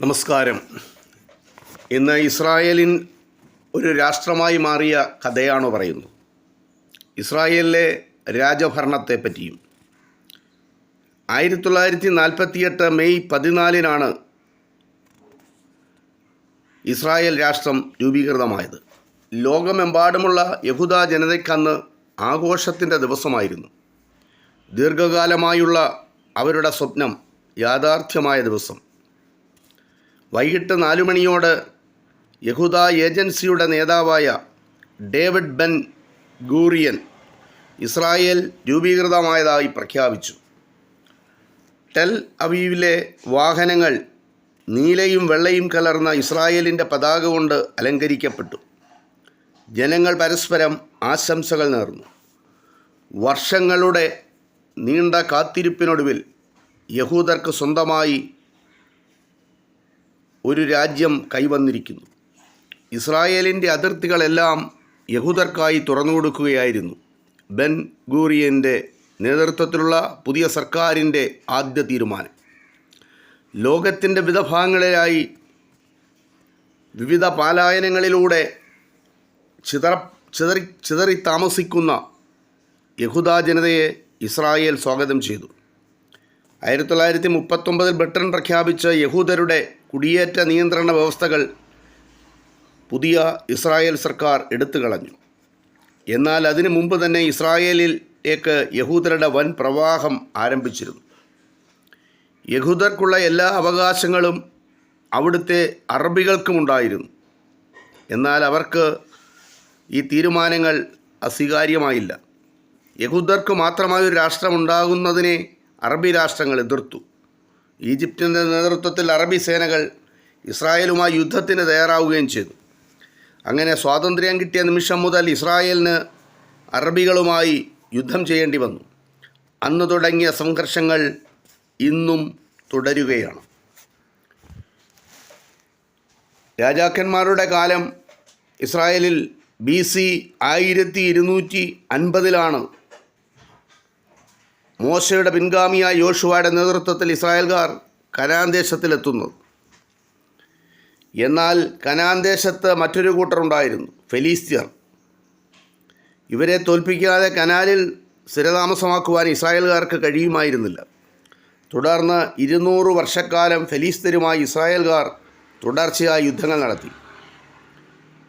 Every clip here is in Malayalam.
നമസ്കാരം. ഇന്ന് ഇസ്രായേലിൻ ഒരു രാഷ്ട്രമായി മാറിയ കഥയാണ് പറയുന്നത്? ഇസ്രായേലിലെ രാജഭരണത്തെ പറ്റിയും. ആയിരത്തി തൊള്ളായിരത്തി നാൽപ്പത്തിയെട്ട് മെയ് പതിനാലിനാണ് ഇസ്രായേൽ രാഷ്ട്രം രൂപീകൃതമായത്. ലോകമെമ്പാടുമുള്ള യഹൂദ ജനതയ്ക്കന്ന് ആഘോഷത്തിന്റെ ദിവസമായിരുന്നു. ദീർഘകാലമായുള്ള അവരുടെ സ്വപ്നം യാഥാർത്ഥ്യമായ ദിവസം. വൈകിട്ട് നാലു മണിയോട് യഹൂദ ഏജൻസിയുടെ നേതാവായ ഡേവിഡ് ബെൻ ഗൂറിയൻ ഇസ്രായേൽ രൂപീകൃതമായതായി പ്രഖ്യാപിച്ചു. ടെൽ അവീവിലെ വാഹനങ്ങൾ നീലയും വെള്ളയും കലർന്ന ഇസ്രായേലിന്റെ പതാക കൊണ്ട് അലങ്കരിക്കപ്പെട്ടു. ജനങ്ങൾ പരസ്പരം ആശംസകൾ നേർന്നു. വർഷങ്ങളുടെ നീണ്ട കാത്തിരിപ്പിനൊടുവിൽ യഹൂദർക്ക് സ്വന്തമായി ഒരു രാജ്യം കൈവന്നിരിക്കുന്നു. ഇസ്രായേലിന്റെ അതിർത്തികളെല്ലാം യഹൂദർക്കായി തുറന്നു കൊടുക്കുകയായിരുന്നു. ബെൻ ഗൂറിയന്റെ നേതൃത്വത്തിലുള്ള പുതിയ സർക്കാരിന്റെ ആദ്യ തീരുമാനം. ലോകത്തിന്റെ വിവിധ ഭാഗങ്ങളിലായി വിവിധ പാലായനങ്ങളിലൂടെ ചിതറ ചിതറി ചിതറി താമസിക്കുന്ന യഹൂദ ജനതയെ ഇസ്രായേൽ സ്വാഗതം ചെയ്തു. ആയിരത്തി തൊള്ളായിരത്തി മുപ്പത്തൊമ്പതിൽ ബ്രിട്ടൻ പ്രഖ്യാപിച്ച യഹൂദരുടെ കുടിയേറ്റ നിയന്ത്രണ വ്യവസ്ഥകൾ പുതിയ ഇസ്രായേൽ സർക്കാർ എടുത്തു കളഞ്ഞു. എന്നാൽ അതിനു മുമ്പ് തന്നെ ഇസ്രായേലിലേക്ക് യഹൂദരുടെ വൻ പ്രവാഹം ആരംഭിച്ചിരുന്നു. യഹൂദർക്കുള്ള എല്ലാ അവകാശങ്ങളും അവിടുത്തെ അറബികൾക്കുമുണ്ടായിരുന്നു എന്നാൽ അവർക്ക് ഈ തീരുമാനങ്ങൾ അസ്വീകാര്യമായില്ല. യഹൂദർക്ക് മാത്രമായ ഒരു രാഷ്ട്രമുണ്ടാകുന്നതിനെ അറബി രാഷ്ട്രങ്ങൾ എതിർത്തു. ഈജിപ്തിന്റെ നേതൃത്വത്തിൽ അറബി സേനകൾ ഇസ്രായേലുമായി യുദ്ധത്തിന് തയ്യാറാവുകയും ചെയ്തു. അങ്ങനെ സ്വാതന്ത്ര്യം കിട്ടിയ നിമിഷം മുതൽ ഇസ്രായേലിന് അറബികളുമായി യുദ്ധം ചെയ്യേണ്ടി വന്നു. അന്ന് തുടങ്ങിയ സംഘർഷങ്ങൾ ഇന്നും തുടരുകയാണ്. രാജാക്കന്മാരുടെ കാലം ഇസ്രായേലിൽ ബി സി ആയിരത്തി ഇരുന്നൂറ്റി അൻപതിലാണ് മോശയുടെ പിൻഗാമിയായ യോശുവയുടെ നേതൃത്വത്തിൽ ഇസ്രായേൽക്കാർ കനാൻ ദേശത്തിലെത്തുന്നത് എന്നാൽ കനാൻ ദേശത്ത് മറ്റൊരു കൂട്ടറുണ്ടായിരുന്നു ഫെലീസ്ത്യർ. ഇവരെ തോൽപ്പിക്കാതെ കനാലിൽ സ്ഥിരതാമസമാക്കുവാൻ ഇസ്രായേൽകാർക്ക് കഴിയുമായിരുന്നില്ല. തുടർന്ന് ഇരുന്നൂറ് വർഷക്കാലം ഫെലീസ്തരുമായി ഇസ്രായേൽകാർ തുടർച്ചയായി യുദ്ധങ്ങൾ നടത്തി.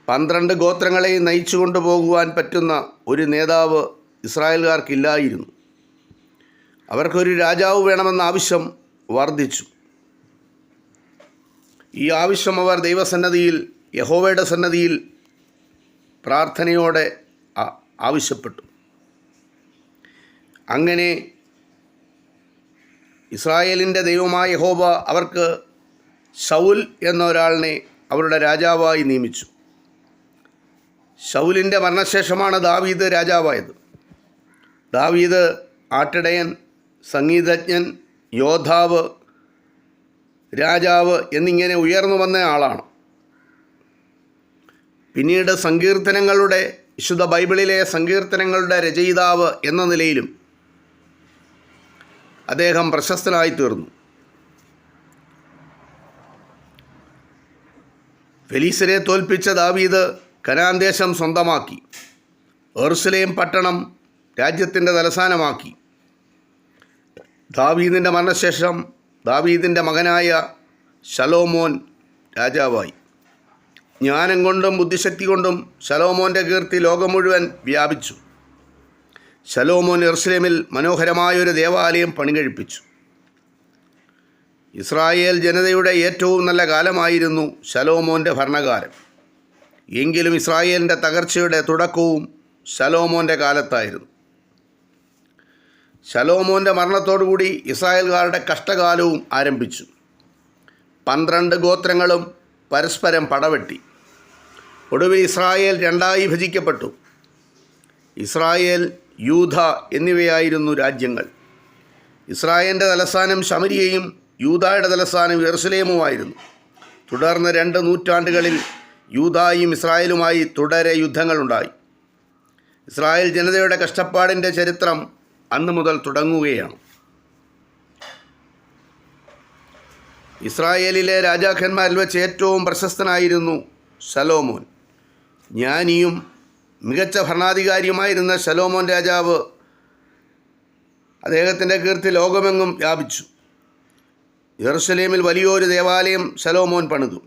പന്ത്രണ്ട് ഗോത്രങ്ങളെയും നയിച്ചു കൊണ്ടുപോകുവാൻ പറ്റുന്ന ഒരു നേതാവ് ഇസ്രായേൽക്കാർക്കില്ലായിരുന്നു. അവർക്കൊരു രാജാവ് വേണമെന്ന ആവശ്യം വർദ്ധിച്ചു. ഈ ആവശ്യം അവർ ദൈവസന്നദ്ധിയിൽ യഹോവയുടെ സന്നദ്ധിയിൽ പ്രാർത്ഥനയോടെ ആവശ്യപ്പെട്ടു. അങ്ങനെ ഇസ്രായേലിന്റെ ദൈവമായ യഹോബ അവർക്ക് ഷൗൽ എന്ന ഒരാളിനെ അവരുടെ രാജാവായി നിയമിച്ചു. ഷൗലിന്റെ മരണശേഷമാണ് ദാവീദ് രാജാവായത്. ദാവീദ് ആട്ടിടയൻ സംഗീതജ്ഞൻ യോദ്ധാവ് രാജാവ് എന്നിങ്ങനെ ഉയർന്നു വന്ന ആളാണ്. പിന്നീട് സങ്കീർത്തനങ്ങളുടെ വിശുദ്ധ ബൈബിളിലെ സങ്കീർത്തനങ്ങളുടെ രചയിതാവ് എന്ന നിലയിലും അദ്ദേഹം പ്രശസ്തനായി തീർന്നു ഫെലീസിനെ തോൽപ്പിച്ച ദാവീദ് കനാന്തേശം സ്വന്തമാക്കി. ഏർസുലേം പട്ടണം രാജ്യത്തിന്റെ തലസ്ഥാനമാക്കി. ദാവീദിന്റെ മരണശേഷം ദാവീദിന്റെ മകനായ ശലോമോൻ രാജാവായി. ജ്ഞാനം കൊണ്ടും ബുദ്ധിശക്തി കൊണ്ടും ശലോമോന്റെ കീർത്തി ലോകം മുഴുവൻ വ്യാപിച്ചു. ശലോമോൻ എർസ്ലേമിൽ മനോഹരമായൊരു ദേവാലയം പണികഴിപ്പിച്ചു. ഇസ്രായേൽ ജനതയുടെ ഏറ്റവും നല്ല കാലമായിരുന്നു ശലോമോന്റെ ഭരണകാലം. എങ്കിലും ഇസ്രായേലിന്റെ തകർച്ചയുടെ തുടക്കവും ശലോമോന്റെ കാലത്തായിരുന്നു. ശലോമോന്റെ മരണത്തോടുകൂടി ഇസ്രായേൽകാരുടെ കഷ്ടകാലവും ആരംഭിച്ചു. പന്ത്രണ്ട് ഗോത്രങ്ങളും പരസ്പരം പടവെട്ടി. ഒടുവിൽ ഇസ്രായേൽ രണ്ടായി വിഭജിക്കപ്പെട്ടു. ഇസ്രായേൽ യൂധ എന്നിവയായിരുന്നു രാജ്യങ്ങൾ. ഇസ്രായേലിന്റെ തലസ്ഥാനം ശമരിയയും യൂതായുടെ തലസ്ഥാനം യെറുസലേമുമായിരുന്നു. തുടർന്ന് രണ്ട് നൂറ്റാണ്ടുകളിൽ യൂതായും ഇസ്രായേലുമായി തുടരെ യുദ്ധങ്ങളുണ്ടായി. ഇസ്രായേൽ ജനതയുടെ കഷ്ടപ്പാടിന്റെ ചരിത്രം അന്ന് മുതൽ തുടങ്ങുകയാണ്. ഇസ്രായേലിലെ രാജാക്കന്മാരിൽ വെച്ച് ഏറ്റവും പ്രശസ്തനായിരുന്നു ശലോമോൻ. ജ്ഞാനിയും മികച്ച ഭരണാധികാരിയുമായിരുന്ന ശലോമോൻ രാജാവ് അദ്ദേഹത്തിന്റെ കീർത്തി ലോകമെങ്ങും വ്യാപിച്ചു. ജെറുസലേമിൽ വലിയൊരു ദേവാലയം ശലോമോൻ പണിതു.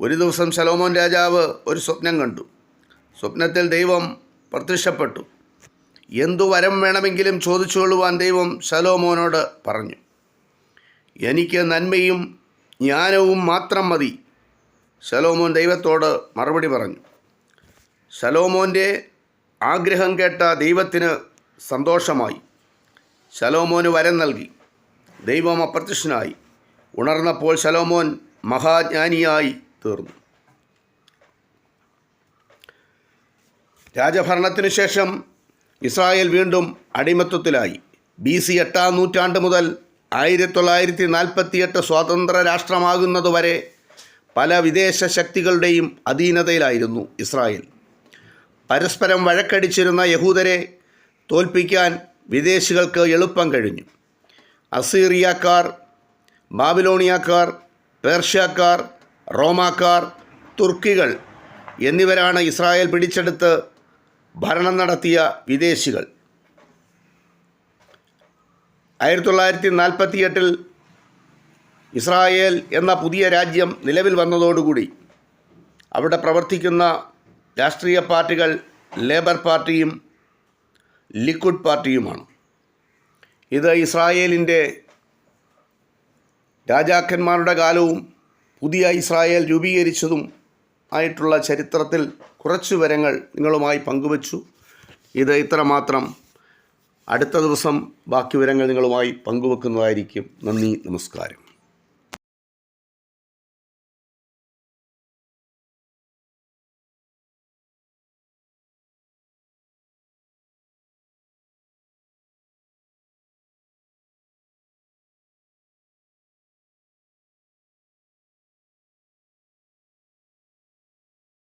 ഒരു ദിവസം ശലോമോൻ രാജാവ് ഒരു സ്വപ്നം കണ്ടു. സ്വപ്നത്തിൽ ദൈവം പ്രത്യക്ഷപ്പെട്ടു. എന്തു വരം വേണമെങ്കിലും ചോദിച്ചുകൊള്ളുവാൻ ദൈവം ശലോമോനോട് പറഞ്ഞു. എനിക്ക് നന്മയും ജ്ഞാനവും മാത്രം മതി ശലോമോൻ ദൈവത്തോട് മറുപടി പറഞ്ഞു. ശലോമോന്റെ ആഗ്രഹം കേട്ട ദൈവത്തിന് സന്തോഷമായി. ശലോമോന് വരം നൽകി. ദൈവം അപ്രത്യക്ഷനായി. ഉണർന്നപ്പോൾ ശലോമോൻ മഹാജ്ഞാനിയായി തീർന്നു. രാജഭരണത്തിനു ശേഷം ഇസ്രായേൽ വീണ്ടും അടിമത്വത്തിലായി ബി സി എട്ടാം നൂറ്റാണ്ട് മുതൽ ആയിരത്തി തൊള്ളായിരത്തി നാൽപ്പത്തിയെട്ട് സ്വാതന്ത്ര്യ രാഷ്ട്രമാകുന്നതുവരെ പല വിദേശ ശക്തികളുടെയും അധീനതയിലായിരുന്നു ഇസ്രായേൽ. പരസ്പരം വഴക്കടിച്ചിരുന്ന യഹൂദരെ തോൽപ്പിക്കാൻ വിദേശികൾക്ക് എളുപ്പം കഴിഞ്ഞു. അസീറിയക്കാർ ബാബിലോണിയക്കാർ പേർഷ്യക്കാർ റോമാക്കാർ തുർക്കികൾ എന്നിവരാണ് ഇസ്രായേൽ പിടിച്ചെടുത്ത് ഭരണം നടത്തിയ വിദേശികൾ. ആയിരത്തി തൊള്ളായിരത്തി നാൽപ്പത്തി എട്ടിൽ ഇസ്രായേൽ എന്ന പുതിയ രാജ്യം നിലവിൽ വന്നതോടുകൂടി അവിടെ പ്രവർത്തിക്കുന്ന രാഷ്ട്രീയ പാർട്ടികൾ ലേബർ പാർട്ടിയും ലിക്വിഡ് പാർട്ടിയുമാണ്. ഇത് ഇസ്രായേലിന്റെ രാജാക്കന്മാരുടെ കാലവും പുതിയ ഇസ്രായേൽ രൂപീകരിച്ചതും ആയിട്ടുള്ള ചരിത്രത്തിൽ കുറച്ച് വിവരങ്ങൾ നിങ്ങളുമായി പങ്കുവച്ചു. ഇത് ഇത്രമാത്രം. അടുത്ത ദിവസം ബാക്കി വിവരങ്ങൾ നിങ്ങളുമായി പങ്കുവെക്കുന്നതായിരിക്കും. നന്ദി നമസ്കാരം.